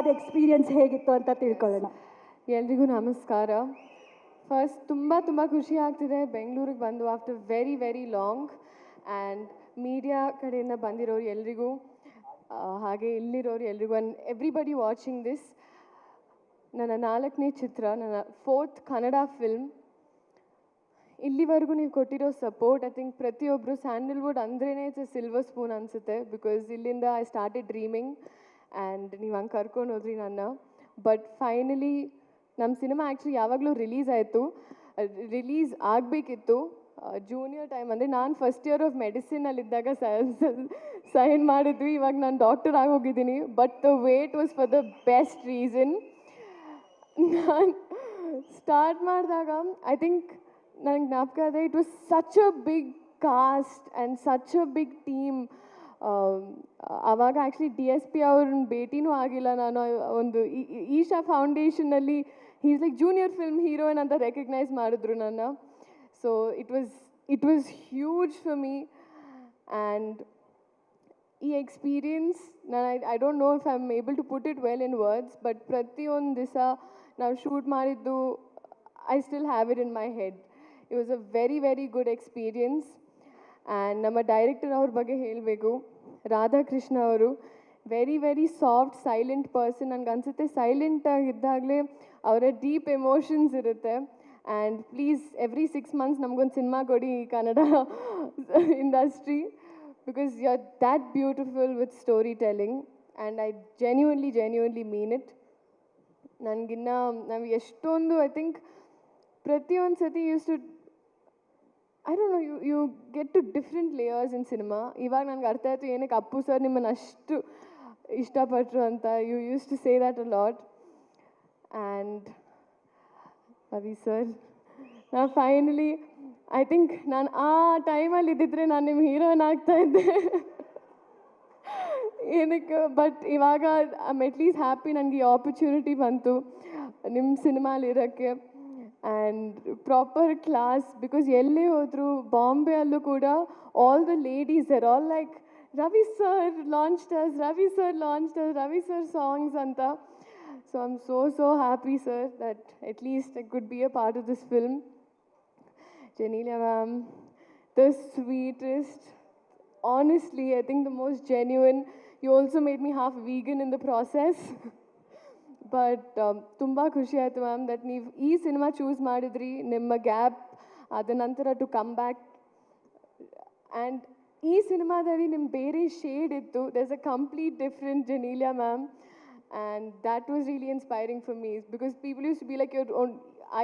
ಸಿನಿಮಾದ ಎಕ್ಸ್ಪೀರಿಯನ್ಸ್ ಹೇಗಿತ್ತು ಅಂತ ತಿಳ್ಕೊಳ್ಳೋಣ. ಎಲ್ರಿಗೂ ನಮಸ್ಕಾರ. ಫಸ್ಟ್ ತುಂಬ ತುಂಬ ಖುಷಿ ಆಗ್ತಿದೆ. ಬೆಂಗಳೂರಿಗೆ ಬಂದು after very very long and media ಕಡೆಯಿಂದ ಬಂದಿರೋರು ಎಲ್ರಿಗೂ ಹಾಗೆ ಇಲ್ಲಿರೋರು ಎಲ್ರಿಗೂ ಆ್ಯಂಡ್ ಎವ್ರಿಬಡಿ ವಾಚಿಂಗ್ ದಿಸ್ ನನ್ನ ನಾಲ್ಕನೇ ಚಿತ್ರ, ನನ್ನ ಫೋರ್ತ್ ಕನ್ನಡ ಫಿಲ್ಮ್ ಇಲ್ಲಿವರೆಗೂ ನೀವು ಕೊಟ್ಟಿರೋ ಸಪೋರ್ಟ್ ಐ ಥಿಂಕ್ ಪ್ರತಿಯೊಬ್ಬರು ಸ್ಯಾಂಡಲ್ವುಡ್ ಅಂದ್ರೇ ಇಟ್ಸ್ ಎ ಸಿಲ್ವರ್ ಸ್ಪೂನ್ ಅನಿಸುತ್ತೆ ಬಿಕಾಸ್ ಇಲ್ಲಿಂದ ಐ ಸ್ಟಾರ್ಟೆಡ್ ಡ್ರೀಮಿಂಗ್ ಆ್ಯಂಡ್ ನೀವು ಹಂಗೆ ಕರ್ಕೊಂಡು ಹೋದ್ರಿ ನನ್ನ. ಬಟ್ ಫೈನಲಿ ನಮ್ಮ ಸಿನಿಮಾ ಆ್ಯಕ್ಚುಲಿ ಯಾವಾಗಲೂ ರಿಲೀಸ್ ಆಯಿತು. ರಿಲೀಸ್ ಆಗಬೇಕಿತ್ತು. ಜೂನಿಯರ್ ಟೈಮ್ ಅಂದರೆ ನಾನು ಫಸ್ಟ್ ಇಯರ್ ಆಫ್ ಮೆಡಿಸಿನಲ್ಲಿದ್ದಾಗ ಸೈನ್ ಮಾಡಿದ್ವಿ. ಇವಾಗ ನಾನು ಡಾಕ್ಟರ್ ಆಗಿ ಹೋಗಿದ್ದೀನಿ. But the wait was for the best reason ನಾನು ಸ್ಟಾರ್ಟ್ ಮಾಡಿದಾಗ ಐ ಥಿಂಕ್ ನನಗೆ ಜ್ಞಾಪಕ ಇದೆ it was such a big cast and such a big team ಆವಾಗ ಆ್ಯಕ್ಚುಲಿ ಡಿ ಎಸ್ ಪಿ ಅವ್ರನ್ನ ಭೇಟಿನೂ ಆಗಿಲ್ಲ ನಾನು, ಒಂದು Isha ಫೌಂಡೇಶನಲ್ಲಿ he's like junior film heroine ಅಂತ ರೆಕಗ್ನೈಸ್ ಮಾಡಿದ್ರು ನನ್ನ. So it was it was huge for me and ಈ ಎಕ್ಸ್ಪೀರಿಯನ್ಸ್ ನಾನು I I don't know if I am able to put it well in words but ಪ್ರತಿಯೊಂದು ದಿವಸ ನಾವು shoot ಮಾಡಿದ್ದು I still have it in my head it was a very very good experience and ನಮ್ಮ director ಅವ್ರ ಬಗ್ಗೆ ಹೇಳಬೇಕು. ರಾಧಾಕೃಷ್ಣ ಅವರು very very soft silent person ನನಗೆ ಅನಿಸುತ್ತೆ ಸೈಲೆಂಟ್ ಆಗಿದ್ದಾಗಲೇ ಅವರ ಡೀಪ್ ಎಮೋಷನ್ಸ್ ಇರುತ್ತೆ. And please every six months ನಮಗೊಂದು ಸಿನಿಮಾ ಕೊಡಿ Kannada industry because you are that beautiful with story telling and I genuinely genuinely mean it ನನಗಿನ್ನ ನಾವು ಎಷ್ಟೊಂದು ಐ ಥಿಂಕ್ ಪ್ರತಿಯೊಂದು ಸತಿ use to I don't know you you get to different layers in cinema ಇವಾಗ ನನಗೆ ಅರ್ಥ ಆಯಿತು ಏನಕ್ಕೆ Appu sir ನಿಮ್ಮನ್ನು ಅಷ್ಟು ಇಷ್ಟಪಟ್ಟರು ಅಂತ. You use to say that a lot and Ravi sir ನಾ ಫೈನಲಿ ಐ ಥಿಂಕ್ ನಾನು ಆ ಟೈಮಲ್ಲಿ ಇದ್ದಿದ್ರೆ ನಾನು ನಿಮ್ಮ ಹೀರೋನ್ ಆಗ್ತಾ ಇದ್ದೆ. ಏನಕ್ಕೆ ಬಟ್ ಇವಾಗ ಐಮ್ ಅಟ್ಲೀಸ್ಟ್ ಹ್ಯಾಪಿ ನನಗೆ ಈ ಆಪರ್ಚುನಿಟಿ ಬಂತು. ನಿಮ್ಮ ಸಿನಿಮಾಲಿರೋಕ್ಕೆ ಆ್ಯಂಡ್ ಪ್ರಾಪರ್ ಕ್ಲಾಸ್ ಬಿಕಾಸ್ ಎಲ್ಲೇ ಹೋದ್ರು ಬಾಂಬೆ ಅಲ್ಲೂ ಕೂಡ all the ladies are all like Ravi sir launch us Ravi sir launch us Ravi sir songs ಅಂತ so I am so so happy sir that at least I could be a part of this film Janelia ma'am, the sweetest, honestly, I think the most genuine. You also made me half vegan in the process. But ತುಂಬ ಖುಷಿ ಆಯಿತು ma'am that ನೀವು ಈ cinema choose ಮಾಡಿದ್ರಿ. ನಿಮ್ಮ gap ಅದ ನಂತರ to come back and ಈ ಸಿನಿಮಾದಲ್ಲಿ ನಿಮ್ಮ ಬೇರೆ ಶೇಡ್ ಇತ್ತು. There's a complete different Genelia ma'am and that was really inspiring for me because people use to be like your own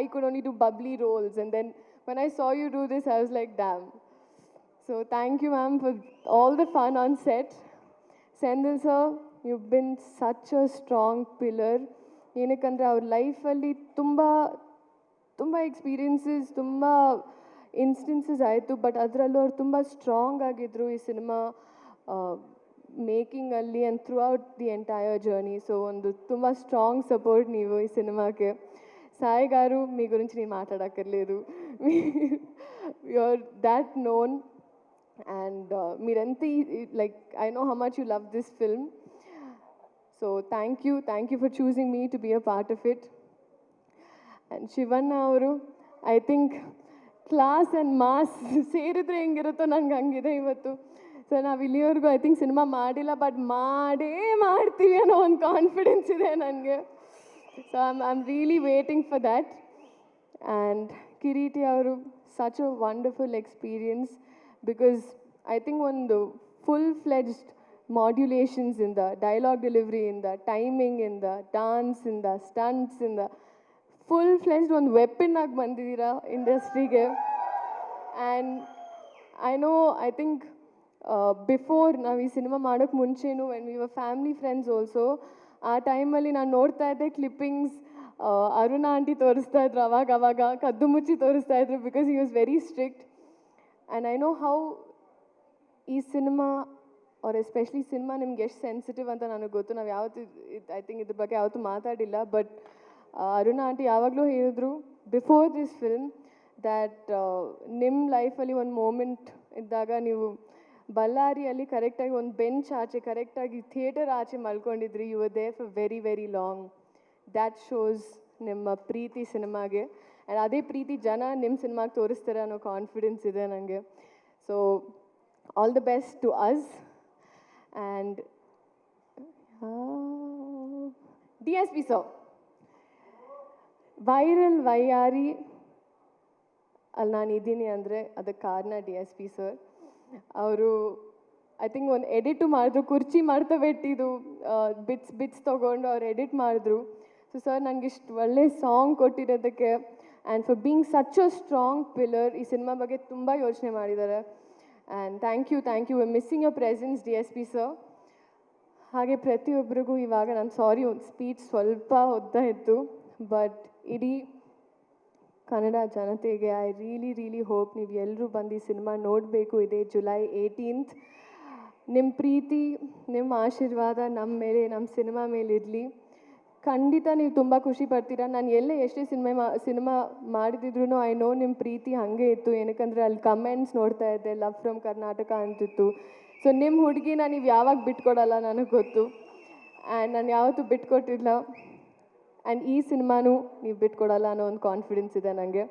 I could only do bubbly roles and then when I saw you do this I was like damn so thank you ma'am for all the fun on set Senthil sir you been such a strong pillar ಏನಕ್ಕಂದರೆ ಅವ್ರ ಲೈಫಲ್ಲಿ ತುಂಬ ತುಂಬ experiences ತುಂಬ instances ಆಯಿತು but ಅದರಲ್ಲೂ ಅವ್ರು ತುಂಬ strong ಆಗಿದ್ದರು ಈ cinema ಮೇಕಿಂಗಲ್ಲಿ and throughout the entire journey so ಒಂದು ತುಂಬ స్ట్రాంగ్ సపోర్ట్ ನೀವು ఈ సినిమాకి సాయి గారు మీ గురించి నేను మాట్లాడక్కర్లేదు యూఆర్ దాట్ నోన్ అండ్ మీరెంత like I know how much you love this film So thank you, thank you for choosing me to be a part of it. And Shivanna ಅವರು I think class and mass ಸೇರಿದ್ರೆ ಹೆಂಗಿರುತ್ತೋ ನಂಗೆ ಹಂಗಿದೆ ಇವತ್ತು. So ನಾವು ಇಲ್ಲಿವರೆಗೂ I think cinema ಮಾಡಿಲ್ಲ but ಮಾಡೇ ಮಾಡ್ತೀವಿ ಅನ್ನೋ ಒಂದು ಕಾನ್ಫಿಡೆನ್ಸ್ ಇದೆ ನನಗೆ so I am really waiting for that and Kireeti ಅವರು such a wonderful experience because I think ಒಂದು ಫುಲ್ ಫ್ಲೆಡ್ಜ್ಡ್ ಮಾಡ್ಯುಲೇಷನ್ಸಿಂದ ಡೈಲಾಗ್ ಡೆಲಿವ್ರಿಯಿಂದ ಟೈಮಿಂಗಿಂದ ಸ್ಟಂಟ್ಸ್ ಇಂದ ಫುಲ್ ಫ್ಲೆಜ್ಡ್ ಒಂದು ವೆಪನ್ ಆಗಿ ಬಂದಿದ್ದೀರಾ ಇಂಡಸ್ಟ್ರಿಗೆ and I know I think before ನಾವು ಈ ಸಿನಿಮಾ ಮಾಡೋಕ್ಕೆ ಮುಂಚೆನೂ when we were family friends also ಆ ಟೈಮಲ್ಲಿ ನಾನು ನೋಡ್ತಾ ಇದ್ದೆ ಕ್ಲಿಪ್ಪಿಂಗ್ಸ್ ಅರುಣಾ ಆಂಟಿ ತೋರಿಸ್ತಾ ಇದ್ರು ಅವಾಗ ಅವಾಗ, ಕದ್ದು ಮುಚ್ಚಿ ತೋರಿಸ್ತಾ ಇದ್ರು because he was very strict and I know how ಈ ಸಿನಿಮಾ ಅವ್ರ ಎಸ್ಪೆಷಲಿ ಸಿನಿಮಾ ನಿಮ್ಗೆ ಎಷ್ಟು ಸೆನ್ಸಿಟಿವ್ ಅಂತ ನನಗೆ ಗೊತ್ತು. ನಾವು ಯಾವತ್ತು ಐ ಥಿಂಕ್ ಇದ್ರ ಬಗ್ಗೆ ಯಾವತ್ತೂ ಮಾತಾಡಿಲ್ಲ. ಬಟ್ ಅರುಣಾ ಆಂಟಿ ಯಾವಾಗಲೂ ಹೇಳಿದ್ರು ಬಿಫೋರ್ ದಿಸ್ ಫಿಲ್ಮ್ ದ್ಯಾಟ್ ನಿಮ್ಮ ಲೈಫಲ್ಲಿ ಒಂದು ಮೂಮೆಂಟ್ ಇದ್ದಾಗ ನೀವು ಬಳ್ಳಾರಿಯಲ್ಲಿ ಕರೆಕ್ಟಾಗಿ ಒಂದು ಬೆಂಚ್ ಆಚೆ ಕರೆಕ್ಟಾಗಿ ಥಿಯೇಟರ್ ಆಚೆ ಮಲ್ಕೊಂಡಿದ್ರಿ. You they for very very long that shows ನಿಮ್ಮ ಪ್ರೀತಿ ಸಿನಿಮಾಗೆ ಆ್ಯಂಡ್ ಅದೇ ಪ್ರೀತಿ ಜನ ನಿಮ್ಮ ಸಿನಿಮಾಗೆ ತೋರಿಸ್ತಾರೆ ಅನ್ನೋ ಕಾನ್ಫಿಡೆನ್ಸ್ ಇದೆ ನನಗೆ so all the best to us D S P so viral Vaiyari ಅಲ್ಲಿ ನಾನು ಇದ್ದೀನಿ ಅಂದರೆ ಅದಕ್ಕೆ ಕಾರಣ ಡಿ ಎಸ್ ಪಿ ಸರ್ ಅವರು ಐ ಥಿಂಕ್ ಒಂದು ಎಡಿಟು ಮಾಡಿದ್ರು ಕುರ್ಚಿ ಮಾಡ್ತಾ ಬಿಟ್ಟಿದ್ದು ಬಿಟ್ಸ್ ಬಿಟ್ಸ್ ತೊಗೊಂಡು ಅವ್ರು ಎಡಿಟ್ ಮಾಡಿದ್ರು ಸೊ ಸರ್ ನನಗೆ ಇಷ್ಟು ಒಳ್ಳೆ song ಕೊಟ್ಟಿರೋದಕ್ಕೆ and for being such a strong pillar ಈ ಸಿನಿಮಾ ಬಗ್ಗೆ ತುಂಬ ಯೋಚನೆ ಮಾಡಿದ್ದಾರೆ and thank you thank you missing your presence D S P sir ಹಾಗೆ ಪ್ರತಿಯೊಬ್ಬರಿಗೂ ಇವಾಗ ನಾನು ಸಾರಿ ಒಂದು ಸ್ಪೀಚ್ ಸ್ವಲ್ಪ ಉದ್ದ ಇತ್ತು ಬಟ್ ಇಡೀ ಕನ್ನಡ ಜನತೆಗೆ ಐ ರಿಯಲಿ ರಿಯಲಿ ಹೋಪ್ ನೀವು ಎಲ್ಲರೂ ಬಂದು ಈ ಸಿನಿಮಾ ನೋಡಬೇಕು. ಇದೆ ಜುಲೈ ಏಯ್ಟೀನ್ತ್ ನಿಮ್ಮ ಪ್ರೀತಿ ನಿಮ್ಮ ಆಶೀರ್ವಾದ ನಮ್ಮ ಮೇಲೆ ನಮ್ಮ ಸಿನಿಮಾ ಮೇಲೆ ಇರಲಿ ಖಂಡಿತ ನೀವು ತುಂಬ ಖುಷಿ ಪಡ್ತೀರಾ? ನಾನು ಎಲ್ಲೇ ಎಷ್ಟೇ ಸಿನಿಮಾ ಸಿನಿಮಾ ಮಾಡಿದಿದ್ರು ಐ ನೋ ನಿಮ್ಮ ಪ್ರೀತಿ ಹಾಗೆ ಇತ್ತು. ಏನಕ್ಕಂದರೆ ಅಲ್ಲಿ ಕಮೆಂಟ್ಸ್ ನೋಡ್ತಾ ಇದ್ದೆ ಲವ್ ಫ್ರಮ್ ಕರ್ನಾಟಕ ಅಂತಿತ್ತು. ಸೊ ನಿಮ್ಮ ಹುಡುಗಿನ ನೀವು ಯಾವಾಗ ಬಿಟ್ಕೊಡಲ್ಲ ನನಗೆ ಗೊತ್ತು. ಆ್ಯಂಡ್ ನಾನು ಯಾವತ್ತೂ ಬಿಟ್ಕೊಟ್ಟಿಲ್ಲ. ಆ್ಯಂಡ್ ಈ ಸಿನಿಮಾನೂ ನೀವು ಬಿಟ್ಕೊಡಲ್ಲ ಅನ್ನೋ ಒಂದು ಕಾನ್ಫಿಡೆನ್ಸ್ ಇದೆ ನನಗೆ